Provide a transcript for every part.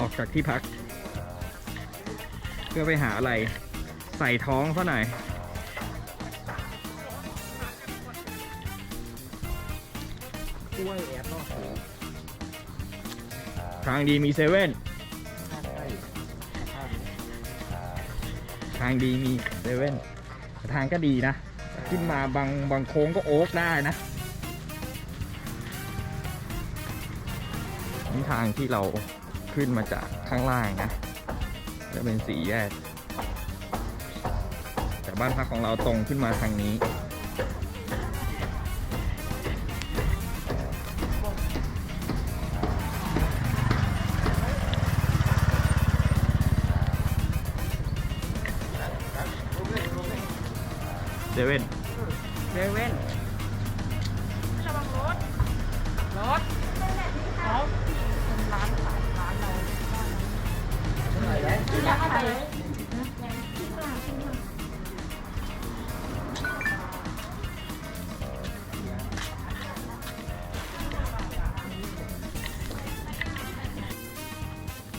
ออกจากที่พัก เพื่อไปหาอะไร ใส่ท้องเขาหน่อยกล้วยแอบนอกหูทางดีมีเซเว่นทางดีมีเซเว่นทางก็ดีนะ ขึ้นมาบางบางโค้งก็โอ๊กได้นะนี่ทางที่เรา ขึ้นมาจากข้างล่างนะจะเป็นสีแยก แต่บ้านพักของเราตรงขึ้นมาทางนี้ เซเว่นเซเว่นระวังรถ รถเข ไหนไหมอยากไป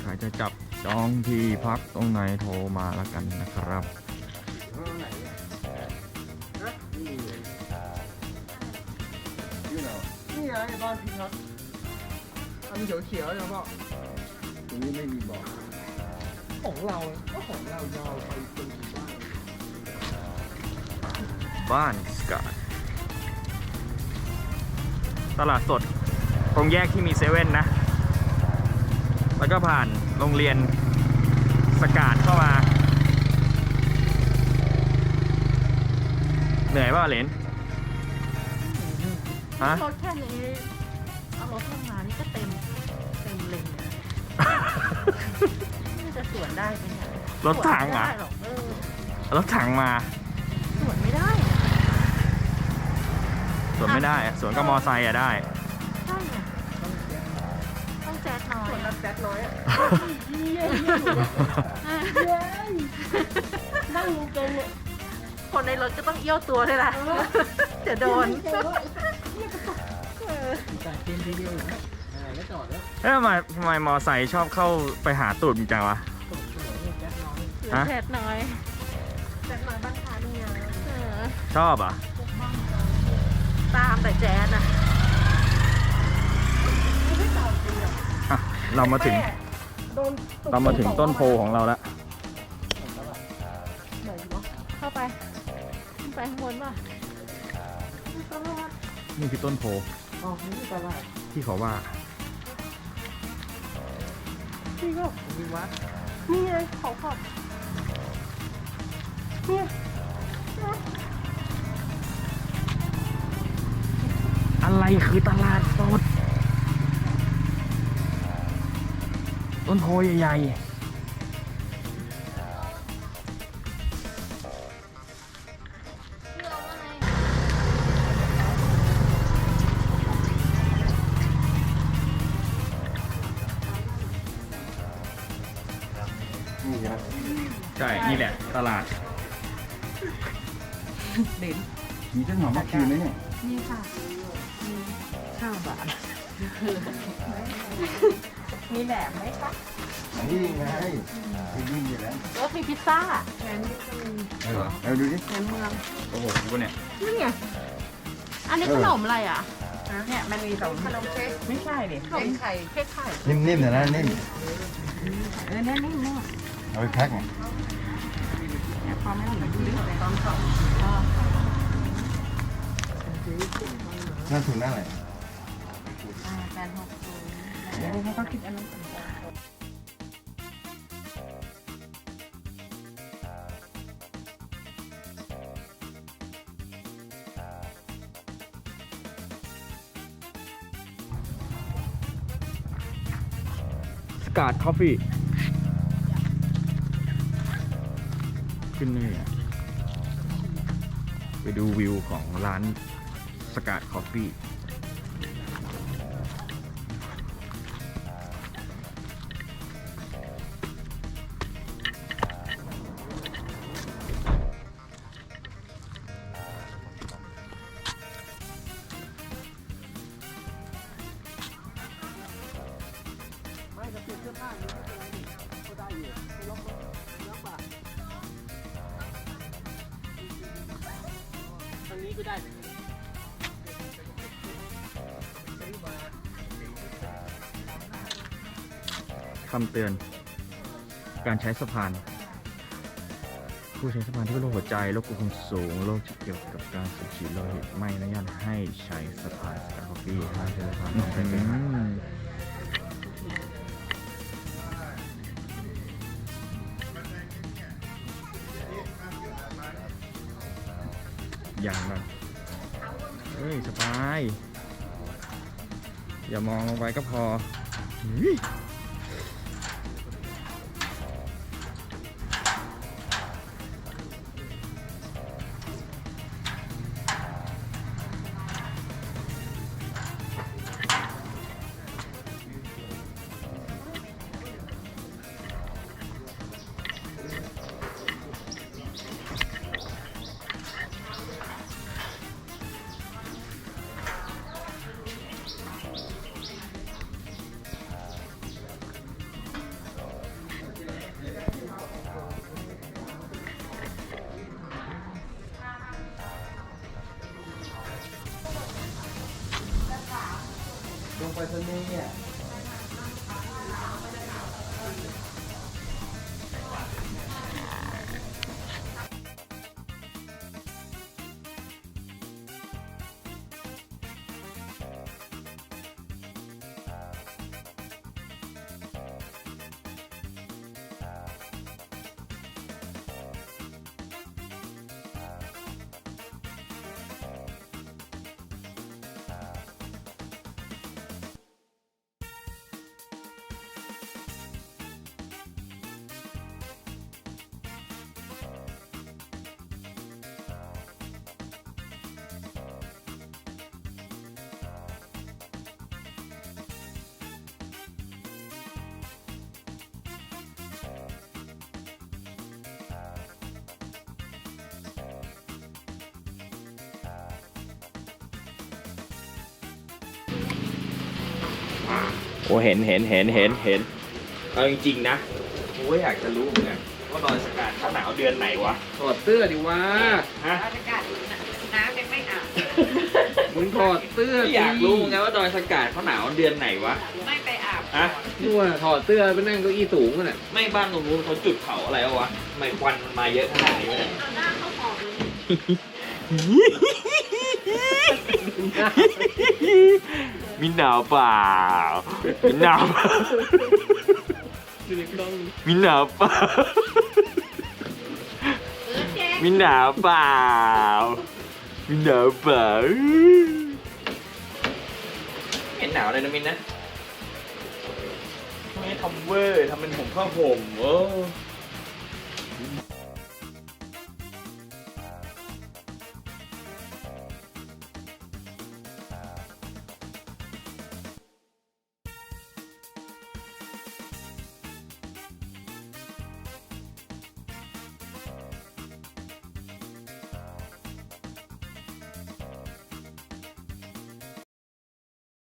ใครจะจับจองที่พักตรงไหนโทรมาแล้วกันนะครับไหนนะนี่อยู่ไหนนี่ไงบ้านพี่ครับอันเขียวเขียวๆนะพ่อตรงนี้ไม่มีบอก ของเราก็ของเรายาวไปจนถึงบ้านบ้านสกาดตลาดสดตรงแยกที่มีเซเว่นนะ แล้วก็ผ่านโรงเรียนสกาดเข้ามา เหนื่อยป่ะเหรนฮะ รถแค่นี้เอารถลงมา รถถังสวนอะไม่ได้หรอกเออรถถังมาสวนไม่ได้อะสวนไม่ได้อะสวนก็มอไซค์อะได้ ใช่เนี่ยต้องแจ๊ดน้อยส่วนนัดแจ๊ดน้อยอะนั่งเกินเนี่ยคนในรถก็ต้องเอี้ยวตัวด้วยล่ะเดี๋ยวโดนเออจ่ายเกมทีเดียวอยู่นะอะไรก็จอดแล้ว เอ้ยทำไมทำไมมอไซค์ชอบเข้าไปหาตูดจริงจังวะ หลือฮะแจ๊ดน้อยแจ๊ดน้อยบ้านคาเนี่ยเออชอบอะตามแต่แจ๊ดอะอะเรามาถึงเรามาถึงต้นโพของเราแล้วไหนวะเข้าไปขึ้นไปข้างบนป่ะตลอดนี่คือต้นโพอ๋อนี่ตลาดที่เขาว่านี่ก็มีวัดนี่ไงเขาขอบเนี่ย อะไรคือตลาดสด ต้นโพใหญ่ๆนี่นะใช่ นี่แหละ ตลาด เด่นมีต้นหอมมะขืนไหมเนี่ยนี่ค่ะมีข้าวบาทมีแหนมไหมคะนี่ไงที่นี่อยู่แล้วรถมีพิซซ่าแหนมเออเอาดูดิแหนมเมืองโอ้โหกูเนี่ยนี่ไงอันนี้ขนมอะไรอะเนี่ยมันมีสองขนมเค้กไม่ใช่ดิขนมไข่เค้กไข่นิ่มๆหน่อยนะนิ่มเออเนี่ยนี่นี่เอาไปแพ็คไงเนี่ยพอไม่เหมือนดูดิตอนสองน่าถุงน่าอะไรแปดหกศูนย์เดี๋ยวให้เขาคิดอันนั้นก่อนสกาดคอฟฟี่ ขึ้นเลยไปดูวิวของร้านสกาดคอฟฟี่ คำเตือน การใช้สะพาน ผู้ใช้สะพานที่เป็นโรคหัวใจโรคควบคุมสูงโรคที่เกี่ยวกับการสูบฉีดโลหิตไม่อนุญาตให้ใช้สะพานสกาคอฟฟี่ห้ามใช้สะพานของใช้เป็นอย่างแบบเฮ้ย สบาย อย่ามองลงไปก็พอ อุ๊ยลง โอ้เห็นเห็นเห็นเห็นเห็นเอาจริงๆนะกูก็อยากจะรู้เหมือนกันว่าดอยสกัดเขาหนาวเดือนไหนวะถอดเสื้อดิวะฮะบรรยากาศน้ำยังไม่อาบมึงถอดเสื้ออยากรู้เหมือนกันว่าดอยสกัดเขาหนาวเดือนไหนวะไม่ไปอาบฮะนู่นน่ะถอดเสื้อไปนั่งเก้าอี้สูงกันน่ะไม่บ้านตรงนู้นเขาจุดเผาอะไรวะทำไมควันมันมาเยอะขนาดนี้วะเนี่ยเอาหน้าเข้าหอมเลย มีหนาวเปล่ามีหนาวเปล่าอยู่ในกล้องมีหนาวเปล่ามีหนาวเปล่ามีหนาวเปล่าเห็นหนาวเลยนะมินนะทำไมทำเวอร์ทำเป็นผมผ้าห่มโอ้